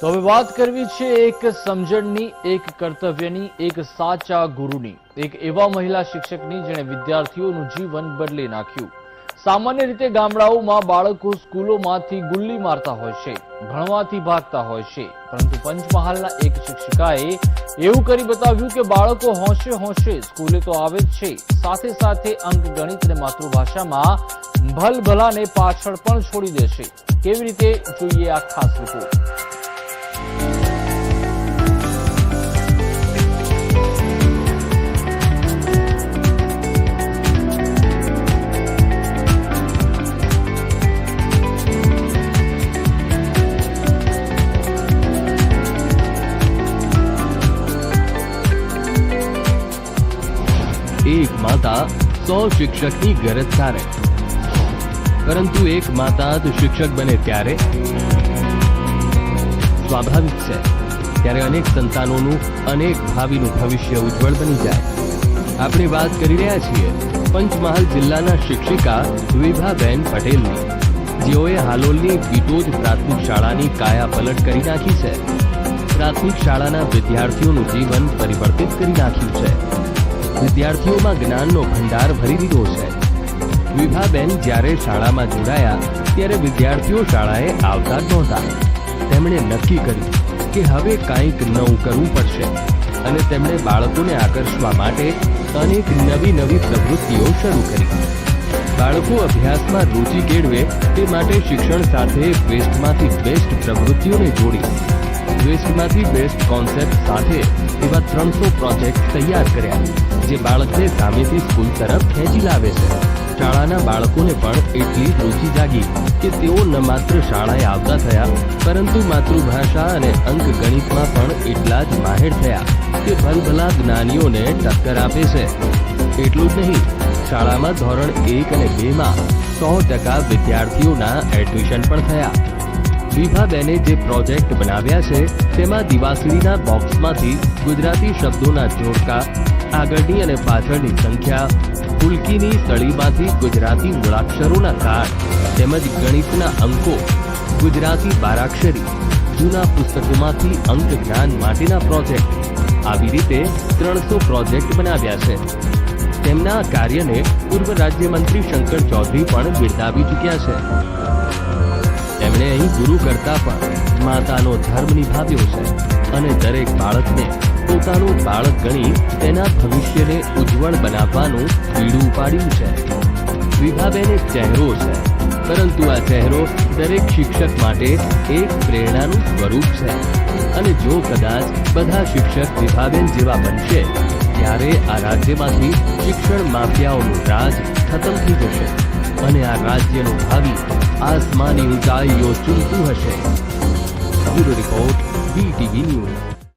તો હવે વાત કરવી છે એક સમજણની, એક કર્તવ્યની, એક સાચા ગુરુની, એક એવા મહિલા શિક્ષકની જેણે વિદ્યાર્થીઓનું જીવન બદલી નાખ્યું. સામાન્ય રીતે ગામડાઓમાં બાળકો સ્કૂલોમાંથી ગુલ્લી મારતા હોય છે, ભણવાથી ભાગતા હોય છે, પરંતુ પંચમહાલના એક શિક્ષિકાએ એવું કરી બતાવ્યું કે બાળકો હોંશે હોંશે સ્કૂલે તો આવે જ છે, સાથે સાથે અંક ગણિત અને માતૃભાષામાં ભલભલાને પાછળ પણ છોડી દેશે. કેવી રીતે? જોઈએ આ ખાસ રિપોર્ટ એક માતા સો શિક્ષકની ગરજ સારે. પરંતુ એક માતા જ શિક્ષક બને ત્યારે? સ્વાભાવિક છે. ત્યારે અનેક સંતાનોનું, અનેક ભાવિનું ભવિષ્ય ઉજ્જવળ બની જાય. આપણે વાત કરી રહ્યા છીએ પંચમહાલ જિલ્લાના શિક્ષિકા વિભાબેન પટેલની. જેઓએ હાલોલની બીટોજ પ્રાથમિક શાળાની કાયા પલટ કરી નાખી છે. પ્રાથમિક શાળાના વિદ્યાર્થીઓનું જીવન પરિવર્તિત કરી નાખ્યું છે. વિદ્યાર્થીઓમાં જ્ઞાનનો ભંડાર ભરી દીધો છે. વિભાબેન જ્યારે શાળામાં જોડાયા, ત્યારે વિદ્યાર્થીઓ શાળાએ આવતા નહોતા. તેમણે નક્કી કર્યું કે હવે કાંઈક નવું કરવું પડશે અને તેમણે બાળકોને આકર્ષવા માટે અનેક નવી નવી પ્રવૃત્તિઓ શરૂ કરી. બાળકો અભ્યાસમાં રુચિ કેળવે તે માટે શિક્ષણ સાથે વેસ્ટમાંથી બેસ્ટ પ્રવૃત્તિઓને જોડી. વેસ્ટમાંથી બેસ્ટ કોન્સેપ્ટ સાથે એવા ત્રણસો પ્રોજેક્ટ તૈયાર કર્યા. જે બાળકને સામેથી સ્કૂલ તરફ ખેંચી લાવે છે. શાળાના બાળકોને પણ એટલી જ રુચિ જાગી કે તેઓ ન માત્ર શાળાએ આવતા થયા, પરંતુ માતૃભાષા અને અંક ગણિતમાં પણ એટલા જ માહેર થયા કે ભલભલા જ્ઞાનીઓને ટક્કર આપે છે. એટલું જ નહીં, શાળામાં ધોરણ એક અને બેમાં સો ટકા વિદ્યાર્થીઓના એડમિશન પણ થયા. વિભાબેને જે પ્રોજેક્ટ બનાવ્યા છે, તેમાં દિવાસળીના બોક્સમાંથી ગુજરાતી શબ્દોના જોડકા આગળની અને પાછળની સંખ્યા. ફૂલકીની સળીમાંથી ગુજરાતી મૂળાક્ષરોના કાળ તેમજ ગણિતના અંકો. ગુજરાતી બારાક્ષરી જૂના પુસ્તકોમાંથી અંક જ્ઞાન માટેના પ્રોજેક્ટ. આવી રીતે ત્રણસો પ્રોજેક્ટ બનાવ્યા છે. તેમના કાર્યને પૂર્વ રાજ્યમંત્રી શંકર ચૌધરી પણ બિરદાવી ચૂક્યા છે. તેમણે અહીં ગુરુ કરતા પણ માતાનો ધર્મ નિભાવ્યો છે અને દરેક બાળકને પોતાનું બાળક ગણી તેના ભવિષ્યને ઉજ્જવળ બનાવવાનું પીડું પાડ્યું છે. વિભાબેન એક ચહેરો છે, પરંતુ આ ચહેરો દરેક શિક્ષક માટે એક પ્રેરણાનું સ્વરૂપ છે. અને જો કદાચ બધા શિક્ષક વિભાબેન જેવા બનશે, ત્યારે આ રાજ્યમાંથી શિક્ષણ માફિયાઓનું રાજ ખતમ થઈ જશે અને આ રાજ્યનું ભાવિ આસમાની ઊંચાઈઓ ચૂમતું હશે. Bureau Report, BTV News.